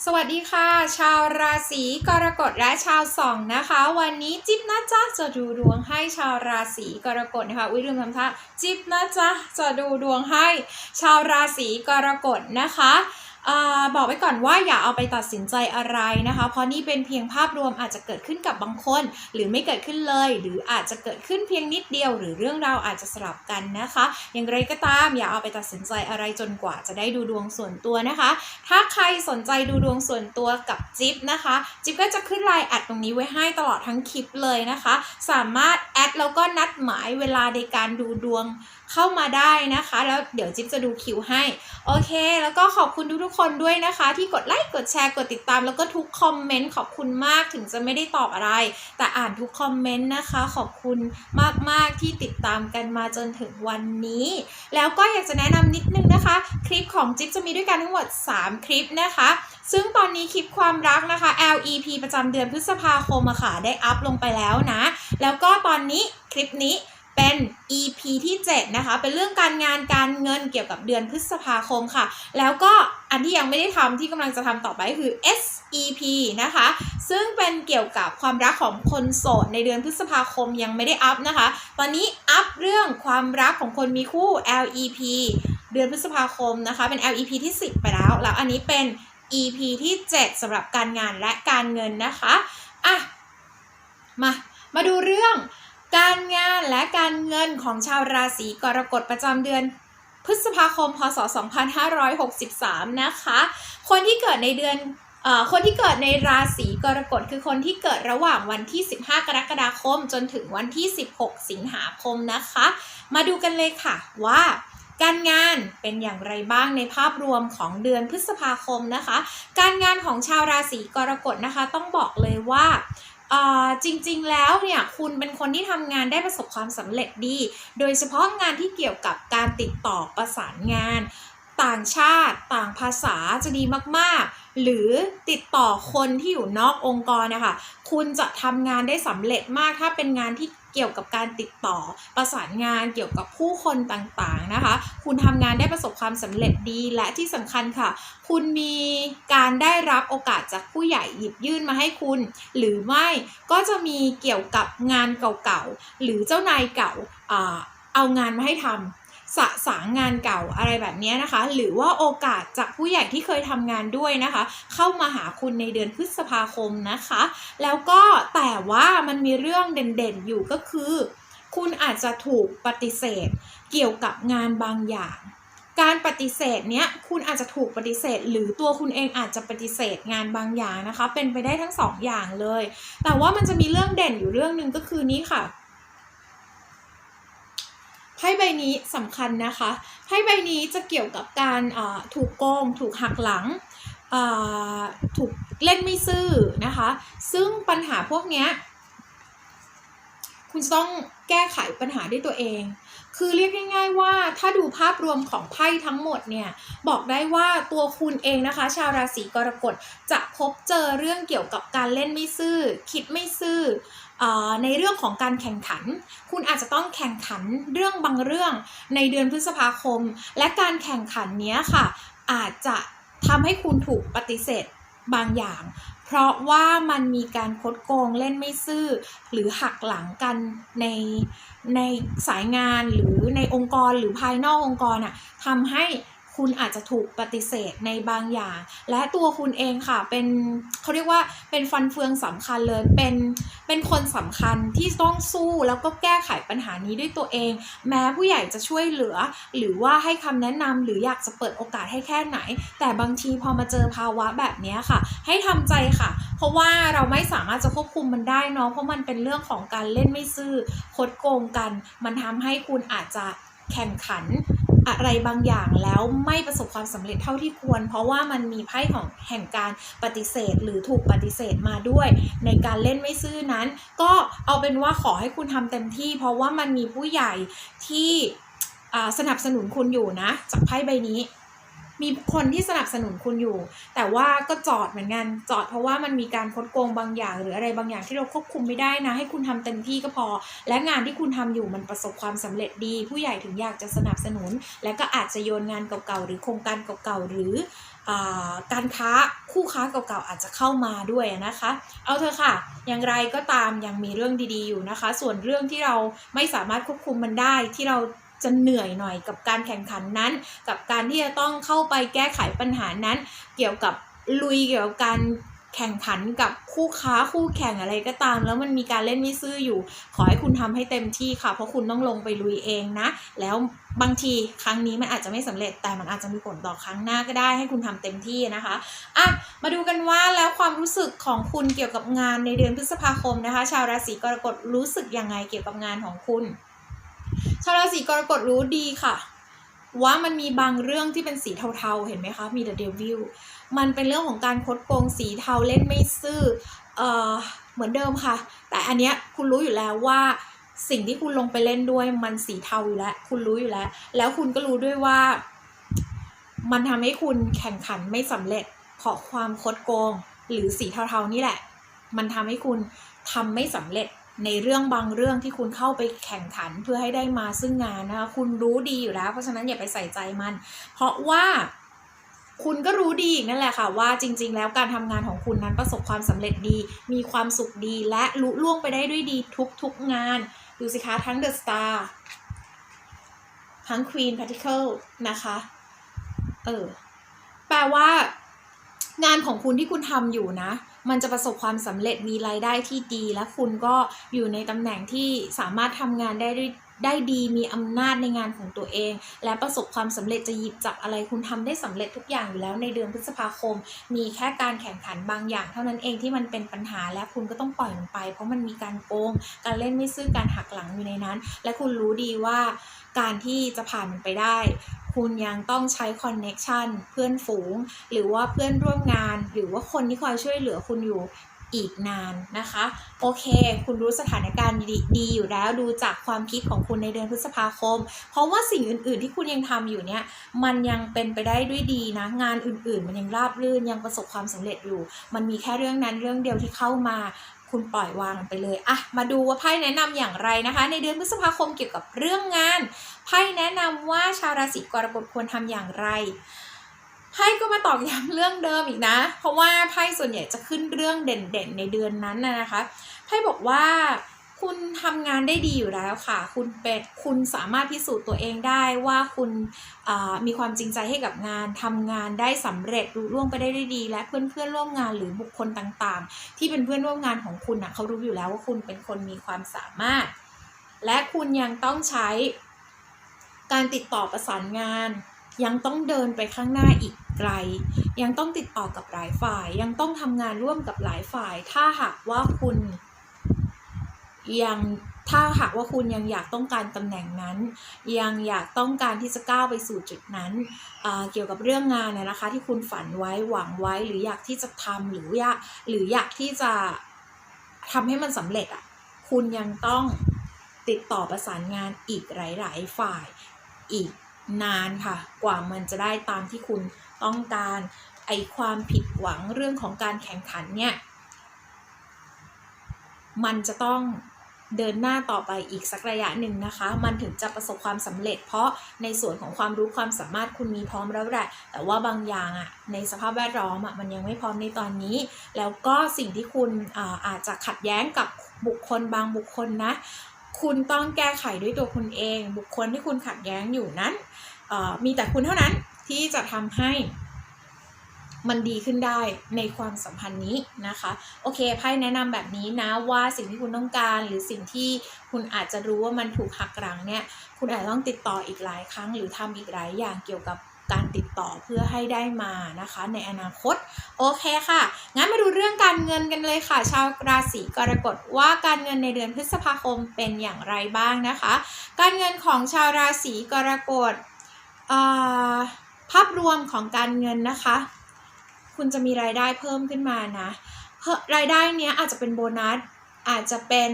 สวัสดีค่ะ ชาวราศีกรกฎและชาวสองนะคะ วันนี้จิ๊บนะจ๊ะจะดูดวงให้ชาวราศีกรกฎนะคะอุ้ยลืมทำท่าจิ๊บนะจ๊ะจะดูดวงให้ชาวราศีกรกฎนะคะ บอกไว้ก่อนว่าอย่าเอาไปตัดสินใจอะไรนะคะ เพราะนี่เป็นเพียงภาพรวมอาจจะเกิดขึ้นกับบางคน หรือไม่เกิดขึ้นเลย หรืออาจจะเกิดขึ้นเพียงนิดเดียว หรือเรื่องราวอาจจะสลับกันนะคะ อย่างไรก็ตามอย่าเอาไปตัดสินใจอะไรจนกว่าจะได้ดูดวงส่วนตัวนะคะ ถ้าใครสนใจดูดวงส่วนตัวกับจิ๊บนะคะ จิ๊บก็จะขึ้นไลน์แอดตรงนี้ไว้ให้ตลอดทั้งคลิปเลยนะคะ สามารถแอดแล้วก็นัดหมายเวลาในการดูดวง เข้ามาได้นะคะ แล้วเดี๋ยวจิ๊บจะดูคิวให้ โอเค แล้วก็ขอบคุณทุกๆคนด้วยนะคะ ที่กดไลค์กดแชร์กดติดตามแล้วก็ทุกคอมเมนต์ขอบคุณมากถึงจะไม่ได้ตอบอะไร แต่อ่านทุกคอมเมนต์นะคะ ขอบคุณมากๆที่ติดตามกันมาจนถึงวันนี้ แล้วก็อยากจะแนะนำนิดนึงนะคะ คลิปของจิ๊บจะมีด้วยกันทั้งหมด 3 คลิปนะคะ ซึ่งตอนนี้คลิปความรักนะคะ LEP ประจำเดือนพฤษภาคมอะค่ะได้อัพลงไปแล้วนะ แล้วก็ตอนนี้คลิปนี้ เป็น EP ที่ 7 นะคะ เป็นเรื่องการงานการเงินเกี่ยวกับเดือนพฤษภาคมค่ะ แล้วก็อันที่ยังไม่ได้ทำที่กำลังจะทำต่อไปคือ SEP นะคะ ซึ่งเป็นเกี่ยวกับความรักของคนโสดในเดือนพฤษภาคมยังไม่ได้อัพนะคะ ตอนนี้อัพเรื่องความรักของคนมีคู่ LEP เดือนพฤษภาคมนะคะ เป็น LEP ที่ 10 ไปแล้ว แล้วอันนี้เป็น EP ที่ 7สำหรับการงานและการเงินนะคะ อะ มา มาดูเรื่อง การงานและการเงินของชาวราศีกรกฎประจำเดือน พฤษภาคม พศ 2563 นะคะ คนที่เกิดในเดือนเอ่อคนที่เกิดในราศีกรกฎคือคนที่เกิดระหว่างวันที่ 15 กรกฎาคม จนถึงวันที่ 16 สิงหาคมนะคะ มาดูกันเลยค่ะว่า การงานเป็นอย่างไรบ้างในภาพรวมของเดือนพฤษภาคมนะคะ การงานของชาวราศีกรกฎนะคะ ต้องบอกเลยว่าอ่า จริงๆ แล้วเนี่ยคุณเป็นคนที่ทำงานได้ประสบความสำเร็จดี โดยเฉพาะงานที่เกี่ยวกับการติดต่อประสานงาน ต่างชาติต่างภาษาจะดีมากๆ หรือติดต่อคนที่อยู่นอกองค์กรนะคะ คุณจะทำงานได้สำเร็จมากถ้าเป็นงานที่ เกี่ยวกับการติดต่อประสานงานเกี่ยวกับผู้คนต่างๆนะคะ คุณทำงานได้ประสบความสำเร็จดีและที่สำคัญค่ะ คุณมีการได้รับโอกาสจากผู้ใหญ่หยิบยื่นมาให้คุณ หรือไม่ก็จะมีเกี่ยวกับงานเก่าๆหรือเจ้านายเก่าเอางานมาให้ทำ สะสางงานเก่าอะไรแบบนี้นะคะ หรือว่าโอกาสจากผู้ใหญ่ที่เคยทำงานด้วยนะคะ เข้ามาหาคุณในเดือนพฤษภาคมนะคะ แล้วก็แต่ว่ามันมีเรื่องเด่นๆอยู่ก็คือ คุณอาจจะถูกปฏิเสธเกี่ยวกับงานบางอย่างการปฏิเสธเนี้ยคุณอาจจะถูกปฏิเสธ หรือตัวคุณเองอาจจะปฏิเสธงานบางอย่างนะคะ เป็นไปได้ทั้งสองอย่างเลย แต่ว่ามันจะมีเรื่องเด่นอยู่เรื่องหนึ่งก็คือนี้ค่ะ พ่ใบนี้สำคัญนะคะไพ่ใบนี้จะเกี่ยวกับการถูกโกง ถูกหักหลังถูกเล่นไม่ซื่อนะคะ ซึ่งปัญหาพวกนี้คุณต้องแก้ไขปัญหาด้วยตัวเอง คือเรียกง่ายๆว่าถ้าดูภาพรวมของไพ่ทั้งหมดเนี่ย บอกได้ว่าตัวคุณเองนะคะ ชาวราศีกรกฎจะพบเจอเรื่องเกี่ยวกับการเล่นไม่ซื่อ คิดไม่ซื่อในเรื่องของการแข่งขัน คุณอาจจะต้องแข่งขันเรื่องบางเรื่องในเดือนพฤษภาคม และการแข่งขันนี้ค่ะ อาจจะทำให้คุณถูกปฏิเสธบางอย่าง เพราะว่ามันมีการคดโกงเล่นไม่ซื่อ หรือหักหลังกันใน ในสายงานหรือในองค์กรหรือภายนอกองค์กรอะทำให้ คุณอาจจะถูกปฏิเสธในบางอย่าง และตัวคุณเองค่ะเป็นเขาเรียกว่าเป็นฟันเฟืองสำคัญเลยเป็นเป็นคนสำคัญที่ต้องสู้แล้วก็แก้ไขปัญหานี้ด้วยตัวเอง แม้ผู้ใหญ่จะช่วยเหลือ หรือว่าให้คำแนะนำหรืออยากจะเปิดโอกาสให้แค่ไหน แต่บางทีพอมาเจอภาวะแบบนี้ค่ะ ให้ทำใจค่ะ เพราะว่าเราไม่สามารถจะควบคุมมันได้เนาะเพราะมันเป็นเรื่องของการเล่นไม่ซื่อคดโกงกัน มันทำให้คุณอาจจะแข่งขัน อะไรบางอย่างแล้วไม่ประสบความสำเร็จเท่าที่ควร เพราะว่ามันมีไพ่ของแห่งการปฏิเสธ หรือถูกปฏิเสธมาด้วย ในการเล่นไม่ซื่อนั้น ก็เอาเป็นว่าขอให้คุณทำเต็มที่ เพราะว่ามันมีผู้ใหญ่ที่สนับสนุนคุณอยู่นะ จากไพ่ใบนี้ มีคนที่สนับสนุนคุณอยู่ แต่ว่าก็จอดเหมือนกันจอดเพราะว่ามันมีการคดโกงบางอย่าง หรืออะไรบางอย่างที่เราควบคุมไม่ได้นะ ให้คุณทำเต็มที่ก็พอ และงานที่คุณทำอยู่มันประสบความสำเร็จดี ผู้ใหญ่ถึงอยากจะสนับสนุน และก็อาจจะโยนงานเก่าๆหรือโครงการเก่าๆหรืออการค้าคู่ค้าเก่าๆอาจจะเข้ามาด้วยนะคะ เอาเถอะค่ะ อย่างไรก็ตามยังมีเรื่องดีๆอยู่นะคะ ส่วนเรื่องที่เราไม่สามารถควบคุมมันได้ที่เรา จะเหนื่อยหน่อยกับการแข่งขันนั้น กับการที่จะต้องเข้าไปแก้ไขปัญหานั้น เกี่ยวกับลุยเกี่ยวกับการแข่งขันกับคู่ค้าคู่แข่งอะไรก็ตาม แล้วมันมีการเล่นไม่ซื่ออยู่ ขอให้คุณทำให้เต็มที่ค่ะ เพราะคุณต้องลงไปลุยเองนะ แล้วบางทีครั้งนี้มันอาจจะไม่สำเร็จแต่มันอาจจะมีผลต่อครั้งหน้าก็ได้ให้คุณทำเต็มที่นะคะอะมาดูกันว่าแล้วความรู้สึกของคุณเกี่ยวกับงานในเดือนพฤษภาคมนะคะ ชาวราศีกรกฎรู้สึกยังไงเกี่ยวกับงานของคุณ ชาวราศีกรกฎรู้ดีค่ะ ว่ามันมีบางเรื่องที่เป็นสีเทาๆ เห็นไหมคะ มี The Devil มันเป็นเรื่องของการคดโกงสีเทาเล่นไม่ซื่อเอ่อเหมือนเดิมค่ะ แต่อันเนี้ยคุณรู้อยู่แล้วว่าสิ่งที่คุณลงไปเล่นด้วยมันสีเทาอยู่แล้ว คุณรู้อยู่แล้ว แล้วคุณก็รู้ด้วยว่า มันทำให้คุณแข่งขันไม่สำเร็จ เพราะความคดโกงหรือสีเทาๆนี่แหละ มันทำให้คุณทำไม่สำเร็จ ในเรื่องบางเรื่องที่คุณเข้าไปแข่งขันเพื่อให้ได้มาซึ่งงานนะคะคุณรู้ดีอยู่แล้ว เพราะฉะนั้นอย่าไปใส่ใจมัน เพราะว่าคุณก็รู้ดีนั่นแหละค่ะว่าจริง ๆ แล้วการทำงานของคุณนั้นประสบความสำเร็จดี มีความสุขดี และลุล่วงไปได้ด้วยดีทุกๆงาน ดูสิคะทั้ง The Star ทั้ง Queen Particle นะคะ เออ แปลว่างานของคุณที่คุณทำอยู่นะ มันจะประสบความสำเร็จมีรายได้ที่ดี และคุณก็อยู่ในตำแหน่งที่สามารถทำงานได้ด้วยได้ดีมีอำนาจในงานของตัวเอง และประสบความสำเร็จจะหยิบจับอะไรคุณทำได้สำเร็จทุกอย่างอยู่แล้วในเดือนพฤษภาคม มีแค่การแข่งขันบางอย่าง เท่านั้นเองที่มันเป็นปัญหาและคุณก็ต้องปล่อยมันไป เพราะมันมีการโกง การเล่นไม่ซื่อการหักหลังอยู่ในนั้น และคุณรู้ดีว่าการที่จะผ่านมันไปได้ คุณยังต้องใช้คอนเน็ชันเพื่อนฝูง หรือว่าเพื่อนร่วมงาน หรือว่าคนที่คอยช่วยเหลือคุณอยู่อีกนานนะคะ โอเค คุณรู้สถานการณ์ดีดีอยู่แล้วดูจากความคิดของคุณในเดือนพฤษภาคม เพราะว่าสิ่งอื่น ๆ ที่คุณยังทำอยู่เนี่ย มันยังเป็นไปได้ด้วยดีนะ งานอื่น ๆ มันยังราบรื่นยังประสบความสำเร็จอยู่ มันมีแค่เรื่องนั้นเรื่องเดียวที่เข้ามา คุณปล่อยวางไปเลยอะมาดูว่าไพ่แนะนำอย่างไรนะคะ ในเดือนพฤษภาคมเกี่ยวกับเรื่องงานไพ่แนะนำว่าชาวราศีกรกฎควรทำอย่างไรไพ่ก็มาตอกย้ำเรื่องเดิมอีกนะ เพราะว่าไพ่ส่วนใหญ่จะขึ้นเรื่องเด่นๆ ในเดือนนั้นนะคะไพ่บอกว่า คุณทำงานได้ดีอยู่แล้วค่ะ คุณเป็นคุณสามารถพิสูจน์ตัวเองได้ว่าคุณมีความจริงใจให้กับงานทำงานได้สำเร็จรุ่ร่วงไปได้ด้วยดี และเพื่อนๆร่วมงานหรือบุคคลต่างๆ ที่เป็นเพื่อนร่วมงานของคุณนะเขารู้อยู่แล้วว่าคุณเป็นคนมีความสามารถ และคุณยังต้องใช้การติดต่อประสานงาน ยังต้องเดินไปข้างหน้าอีกไกล ยังต้องติดต่อกับหลายฝ่าย ยังต้องทำงานร่วมกับหลายฝ่าย ถ้าหากว่าคุณ ยังถ้าหากว่าคุณยังอยากต้องการตำแหน่งนั้น ยังอยากต้องการที่จะก้าวไปสู่จุดนั้นอ่าเกี่ยวกับเรื่องงานนะนะคะ ที่คุณฝันไว้หวังไว้ หรืออยากที่จะทำหรืออยากหรืออยากที่จะทำให้มันสำเร็จอะคุณยังต้องติดต่อประสานงานอีกหลาย ๆ ฝ่ายอีกนานค่ะ กว่ามันจะได้ตามที่คุณต้องการไอความผิดหวังเรื่องของการแข่งขันเนี่ย มันจะต้อง เดินหน้าต่อไปอีกสักระยะหนึ่งนะคะ มันถึงจะประสบความสำเร็จ เพราะในส่วนของความรู้ความสามารถคุณมีพร้อมแล้วแหละแต่ว่าบางอย่างอะ่ะในสภาพแวดล้อมอะ่ะมันยังไม่พร้อมในตอนนี้ แล้วก็สิ่งที่คุณอาอาจจะขัดแย้งกับบุคคลบางบุคคลนะ คุณต้องแก้ไขด้วยตัวคุณเอง บุคคลที่คุณขัดแย้งอยู่นั้นมีแต่คุณเท่านั้นที่จะทำให้ มันดีขึ้นได้ในความสัมพันธ์นี้นะคะ โอเคไพ่แนะนำแบบนี้นะว่าสิ่งที่คุณต้องการ หรือสิ่งที่คุณอาจจะรู้ว่ามันถูกหักหลังเนี่ยคุณอาจจะต้องติดต่ออีกหลายครั้ง หรือทำอีกหลายอย่างเกี่ยวกับการติดต่อเพื่อให้ได้มานะคะ ในอนาคต โอเคค่ะ งั้นมาดูเรื่องการเงินกันเลยค่ะ ชาวราศีกรกฎว่าการเงินในเดือนพฤษภาคมเป็นอย่างไรบ้างนะคะ การเงินของชาวราศีกรกฎภาพรวมของการเงินนะคะ คุณจะมีรายได้เพิ่มขึ้นมานะเพิ่มรายได้เนี้ยอาจจะเป็นโบนัส อาจจะเป็น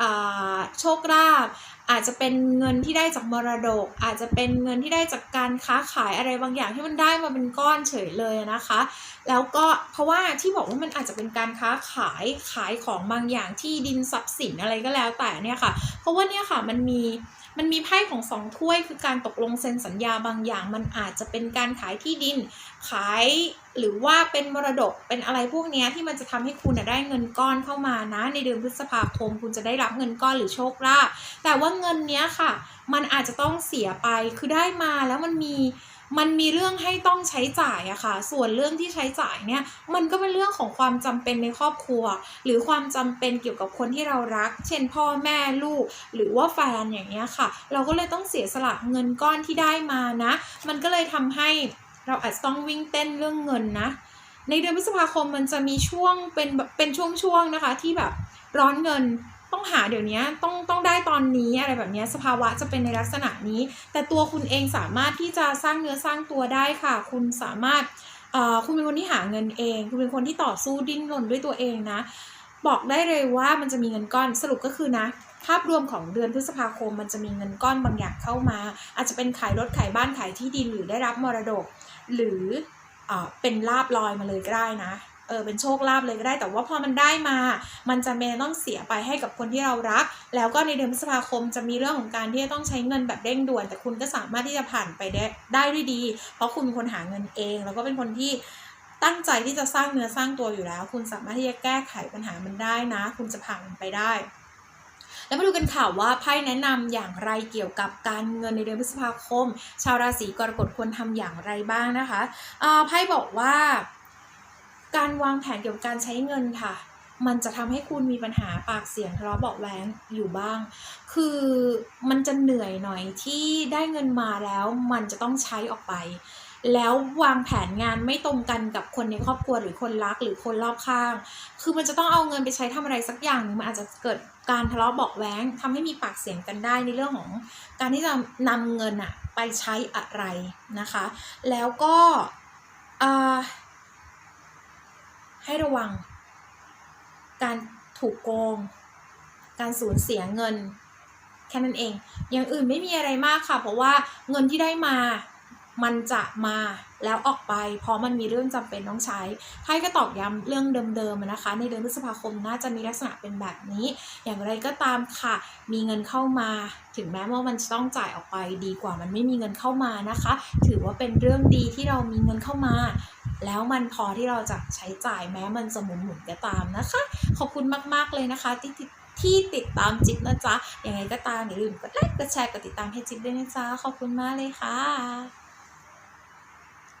อ่าโชคลาภอาจจะเป็นเงินที่ได้จากมรดก อาจจะเป็นเงินที่ได้จากการค้าขายอะไรบางอย่างที่มันได้มาเป็นก้อนเฉยเลยนะคะ แล้วก็เพราะว่าที่บอกว่ามันอาจจะเป็นการค้าขายขายของบางอย่างที่ดินทรัพย์สินอะไรก็แล้วแต่เนี่ยค่ะ เพราะว่าเนี่ยค่ะมันมี มันมีไพ่ของสองถ้วยคือการตกลงเซ็นสัญญาบางอย่าง มันอาจจะเป็นการขายที่ดิน ขายหรือว่าเป็นมรดกเป็นอะไรพวกนี้ที่มันจะทำให้คุณได้เงินก้อนเข้ามานะ ในเดือนพฤษภาคม คุณจะได้รับเงินก้อนหรือโชคลาภแต่ว่าเงินเนี้ยค่ะ มันอาจจะต้องเสียไปคือได้มาแล้วมันมี มันมีเรื่องให้ต้องใช้จ่ายอะค่ะ ส่วนเรื่องที่ใช้จ่ายเนี่ย มันก็เป็นเรื่องของความจำเป็นในครอบครัว หรือความจำเป็นเกี่ยวกับคนที่เรารัก เช่นพ่อแม่ลูก หรือว่าแฟนอย่างเงี้ยค่ะ เราก็เลยต้องเสียสละเงินก้อนที่ได้มานะ มันก็เลยทำให้เราอาจจะต้องวิ่งเต้นเรื่องเงินนะ ในเดือนพฤษภาคมมันจะมีช่วงเป็นแบบเป็นช่วงๆนะคะที่แบบร้อนเงิน ต้องหาเดี๋ยวนี้ต้องต้องได้ตอนนี้อะไรแบบนี้สภาวะจะเป็นในลักษณะนี้ แต่ตัวคุณเองสามารถที่จะสร้างเนื้อสร้างตัวได้ค่ะ คุณสามารถคุณเป็นคนที่หาเงินเอง คุณเป็นคนที่ต่อสู้ดิ้นรนด้วยตัวเองนะ บอกได้เลยว่ามันจะมีเงินก้อนสรุปก็คือนะภาพรวมของเดือนพฤษภาคมมันจะมีเงินก้อนบางอย่างเข้ามา อาจจะเป็นขายรถขายบ้านขายที่ดินหรือได้รับมรดก หรือเป็นลาบลอยมาเลยก็ได้นะ เออเป็นโชคลาภเลยก็ได้ แต่ว่าพอมันได้มา มันจะเมต้องเสียไปให้กับคนที่เรารัก แล้วก็ในเดือนพฤษภาคมจะมีเรื่องของการที่จะต้องใช้เงินแบบเร่งด่วน แต่คุณก็สามารถที่จะผ่านไปได้ได้ด้วยดี เพราะคุณเป็นคนหาเงินเอง แล้วก็เป็นคนที่ตั้งใจที่จะสร้างเนื้อสร้างตัวอยู่แล้ว คุณสามารถที่จะแก้ไขปัญหามันได้นะ คุณจะผ่านมันไปได้แล้วมาดูกันข่าวว่าไพ่แนะนำอย่างไรเกี่ยวกับการเงินในเดือนพฤษภาคม ชาวราศีกรกฎควรทำอย่างไรบ้างนะคะอ่าไพ่บอกว่า การวางแผนเกี่ยวกับการใช้เงินค่ะ มันจะทำให้คุณมีปัญหาปากเสียงทะเลาะเบาะแว้งอยู่บ้าง คือมันจะเหนื่อยหน่อยที่ได้เงินมาแล้วมันจะต้องใช้ออกไป แล้ววางแผนงานไม่ตรงกันกับคนในครอบครัวหรือคนรักหรือคนรอบข้าง คือมันจะต้องเอาเงินไปใช้ทำอะไรสักอย่างหนึงมันอาจจะเกิดการทะเลาะเบาะแว้งทำให้มีปากเสียงกันได้ในเรื่องของ การที่จะนำเงินอะไปใช้อะไรนะคะ แล้วก็อ่า ให้ระวัง การถูกโกง การสูญเสียเงิน แค่นั้นเอง อย่างอื่นไม่มีอะไรมากค่ะ เพราะว่าเงินที่ได้มา มันจะมา แล้วออกไป เพราะมันมีเรื่องจำเป็นต้องใช้ไพ่ก็ตอกย้ำเรื่องเดิมๆนะคะ ในเดือนพฤษภาคมน่าจะมีลักษณะเป็นแบบนี้ อย่างไรก็ตามค่ะ มีเงินเข้ามาถึงแม้ว่ามันจะต้องจ่ายออกไปดีกว่ามันไม่มีเงินเข้ามานะคะ ถือว่าเป็นเรื่องดีที่เรามีเงินเข้ามา แล้วมันพอที่เราจะใช้จ่ายแม้มันจะหมุนหมุนก็ตามนะคะ ขอบคุณมากๆเลยนะคะ ที่ติดที่ติดตามจิ๊บนะจ๊ะยังไงก็ตามอย่าลืมกดไลค์กดแชร์กดติดตามให้จิ๊บด้วยนะจ๊ะขอบคุณมากเลยค่ะ